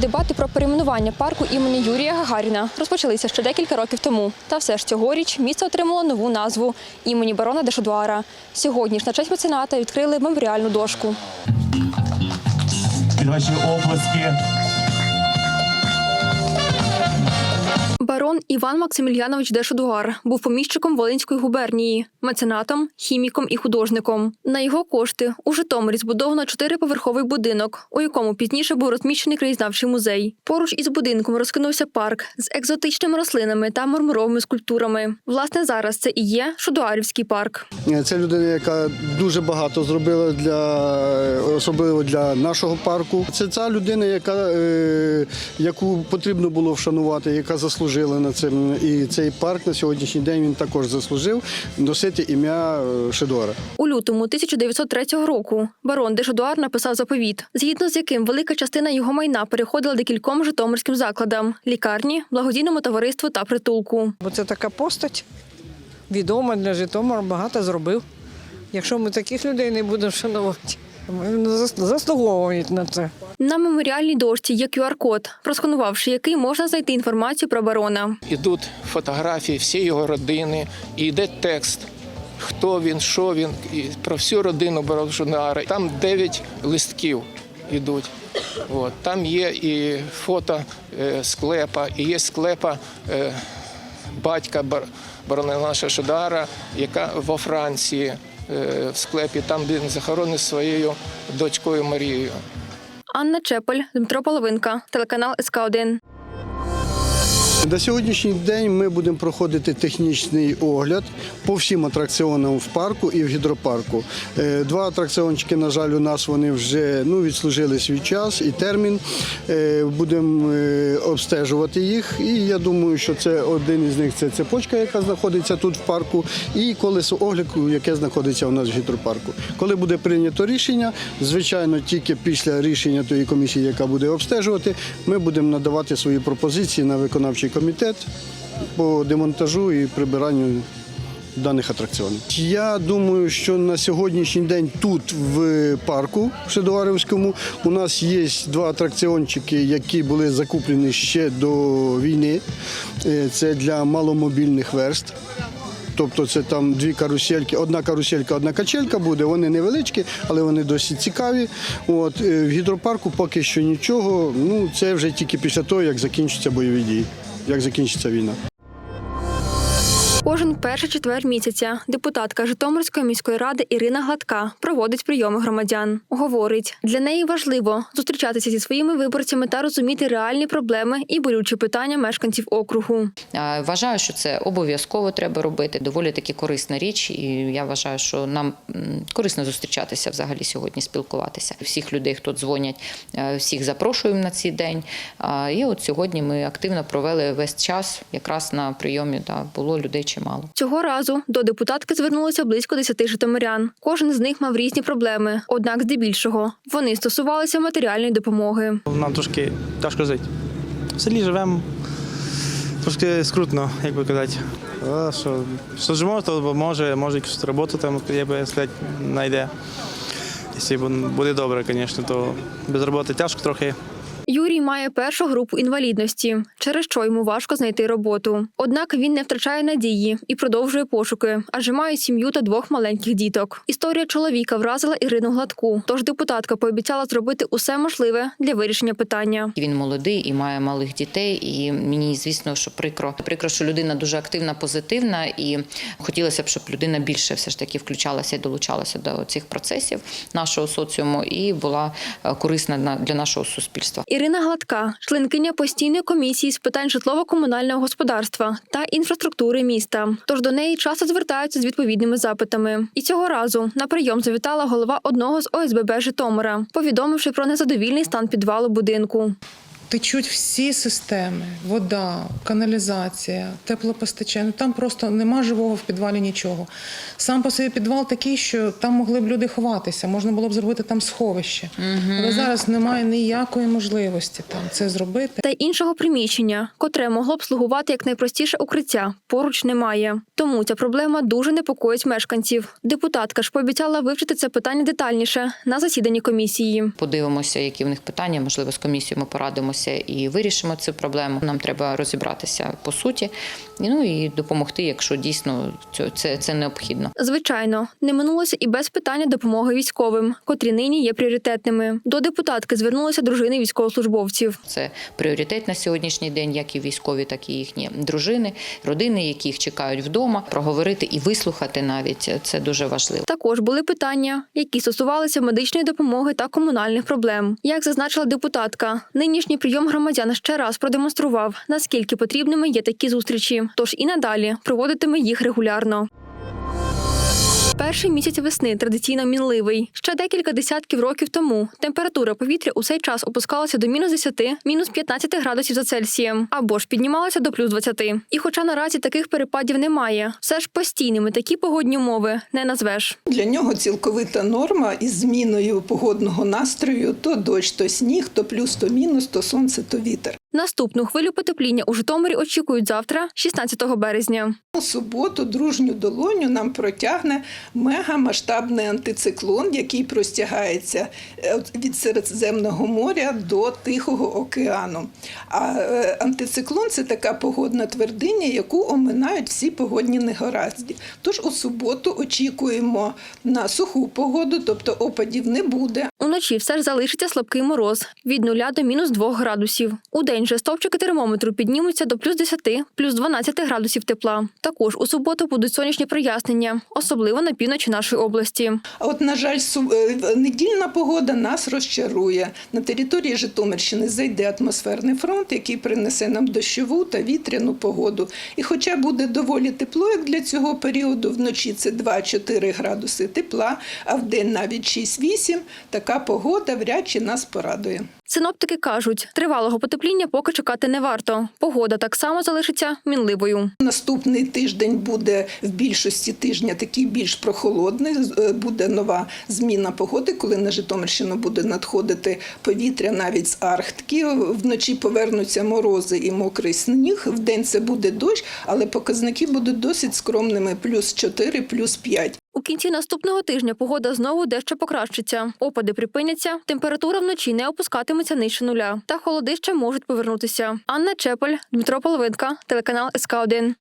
Дебати про перейменування парку імені Юрія Гагаріна розпочалися ще декілька років тому. Та все ж цьогоріч місто отримало нову назву імені барона Дешодуара. Сьогодні ж на честь мецената відкрили меморіальну дошку. Під ваші оплески. Барон Іван Максимільянович Дешодуар був поміщиком Волинської губернії, меценатом, хіміком і художником. На його кошти у Житомирі збудовано чотириповерховий будинок, у якому пізніше був розміщений краєзнавчий музей. Поруч із будинком розкинувся парк з екзотичними рослинами та мармуровими скульптурами. Власне, зараз це і є Шодуарівський парк. Це людина, яка дуже багато зробила для особливо для нашого парку. Це ця людина, яка е, яку потрібно було вшанувати, яка заслужила на це. І цей парк на сьогоднішній день він також заслужив носити ім'я е, Шедора. У лютому 1903 року барон де Шодуар написав заповіт, згідно з яким велика частина його майна переходила декільком житомирським закладам: лікарні, благодійному товариству та притулку. Бо це така постать відома для Житомира, багато зробив. Якщо ми таких людей не будемо шанувати, заслуговують на це. На меморіальній дошці є QR-код, просканувавши який можна знайти інформацію про барона. Ідуть фотографії всієї його родини, і йде текст. Хто він, що він, і про всю родину Бороджунари. Там дев'ять листків йдуть. От. Там є і фото е, склепа, і є склепа е, батька Бар- барона наша яка во Франції в склепі, там де він захоронений своєю дочкою Марією. Анна Чепель, Дмитро Половинка, телеканал СК 1 На сьогоднішній день ми будемо проходити технічний огляд по всім атракціонам в парку і в гідропарку. Е, Два атракціончики, на жаль, у нас вони вже ну, відслужили свій час і термін. Е, Будемо е, обстежувати їх. І я думаю, що це один із них це цепочка, яка знаходиться тут в парку, і колесо огляду, яке знаходиться у нас в гідропарку. Коли буде прийнято рішення, звичайно, тільки після рішення тої комісії, яка буде обстежувати, ми будемо надавати свої пропозиції на виконавчий комітет по демонтажу і прибиранню даних атракціонів. Я думаю, що на сьогоднішній день тут, в парку Шедуарівському, у нас є два атракціончики, які були закуплені ще до війни. Е, Це для маломобільних верст. Тобто це там дві карусельки, одна каруселька, одна качелька буде. Вони невеличкі, але вони досить цікаві. От е, в гідропарку поки що нічого. Ну це вже тільки після того, як закінчаться бойові дії, як закінчиться війна. Кожен перший четвер місяця депутатка Житомирської міської ради Ірина Гладка проводить прийоми громадян. Говорить, для неї важливо зустрічатися зі своїми виборцями та розуміти реальні проблеми і болючі питання мешканців округу. Вважаю, що це обов'язково треба робити. Доволі таки корисна річ, і я вважаю, що нам корисно зустрічатися взагалі сьогодні, спілкуватися. Всіх людей, хто дзвонять, е, всіх запрошуємо на цей день. І от сьогодні ми активно провели весь час. Якраз на прийомі да, було людей чимало. Цього разу до депутатки звернулося близько 10 житомирян. Кожен з них мав різні проблеми, однак здебільшого вони стосувалися матеріальної допомоги. Нам трошки тяжко жити. В селі живемо трошки скрутно, як би казати. А що, що живемо, то може, може якусь роботу там, як би сказати, знайде. Якщо буде добре, звісно, то без роботи тяжко трохи. Юрій має першу групу інвалідності, через що йому важко знайти роботу. Однак він не втрачає надії і продовжує пошуки, адже має сім'ю та двох маленьких діток. Історія чоловіка вразила Ірину Гладку, тож депутатка пообіцяла зробити усе можливе для вирішення питання. Він молодий і має малих дітей. І мені звісно, що прикро. Прикро, що людина дуже активна, позитивна, і хотілося б, щоб людина більше все ж таки включалася і долучалася до цих процесів нашого соціуму і була е, корисна на- для нашого суспільства. Ірина Гладка, членкиня постійної комісії з питань житлово-комунального господарства та інфраструктури міста. Тож до неї часто звертаються з відповідними запитами. І цього разу на прийом завітала голова одного з ОСББ Житомира, повідомивши про незадовільний стан підвалу будинку. Течуть всі системи: вода, каналізація, теплопостачання. Там просто нема живого в підвалі нічого. Сам по собі підвал такий, що там могли б люди ховатися, можна було б зробити там сховище. Але зараз немає ніякої можливості там це зробити. Та іншого приміщення, котре могло б слугувати як найпростіше укриття, поруч немає. Тому ця проблема дуже непокоїть мешканців. Депутатка ж пообіцяла вивчити це питання детальніше на засіданні комісії. Подивимося, які в них питання. Можливо, з комісією ми порадимося розберемося і вирішимо цю проблему. Нам треба розібратися по суті, ну і допомогти, якщо дійсно це, це, це необхідно. Звичайно, не минулося і без питання допомоги військовим, котрі нині є пріоритетними. До депутатки звернулися дружини військовослужбовців. Це пріоритет на сьогоднішній день, як і військові, так і їхні дружини, родини, які їх чекають вдома. Проговорити і вислухати навіть це дуже важливо. Також були питання, які стосувалися медичної допомоги та комунальних проблем. Як зазначила депутатка, нинішній прийом громадян ще раз продемонстрував, наскільки потрібними є такі зустрічі. Тож і надалі проводитиме їх регулярно. Перший місяць весни традиційно мінливий. Ще декілька десятків років тому температура повітря у цей час опускалася до мінус 10, мінус 15 градусів за Цельсієм, або ж піднімалася до плюс 20. І хоча наразі таких перепадів немає, все ж постійними такі погодні умови не назвеш. Для нього цілковита норма із зміною погодного настрою: то дощ, то сніг, то плюс, то мінус, то сонце, то вітер. Наступну хвилю потепління у Житомирі очікують завтра, 16 березня. У суботу дружню долоню нам протягне мегамасштабний антициклон, який простягається е, від Середземного моря до Тихого океану. А е, антициклон це така погодна твердиня, яку оминають всі погодні негаразді. Тож у суботу очікуємо на суху погоду, тобто опадів не буде. Уночі все ж залишиться слабкий мороз від 0 до мінус 2 градусів. У день же стовпчики термометру піднімуться до плюс 10, плюс 12 градусів тепла. Також у суботу будуть сонячні прояснення, особливо на півночі нашої області. А от, на жаль, су- е, недільна погода нас розчарує. На території Житомирщини зайде атмосферний фронт, який принесе нам дощову та вітряну погоду. І хоча буде доволі тепло, як для цього періоду, вночі це 2-4 градуси тепла, а в день навіть 6-8, така погода вряд чи нас порадує. Синоптики кажуть, тривалого потепління поки чекати не варто. Погода так само залишиться мінливою. Наступний тиждень буде в більшості тижня такий більш прохолодний. Е, Буде нова зміна погоди, коли на Житомирщину буде надходити повітря навіть з Арктики. Вночі повернуться морози і мокрий сніг. Вдень це буде дощ, але показники будуть досить скромними: плюс 4, плюс 5. Кінці наступного тижня погода знову дещо покращиться. Опади припиняться, температура вночі не опускатиметься нижче нуля. Та холодище можуть повернутися. Анна Чепель, Дмитро Половинка, телеканал СК 1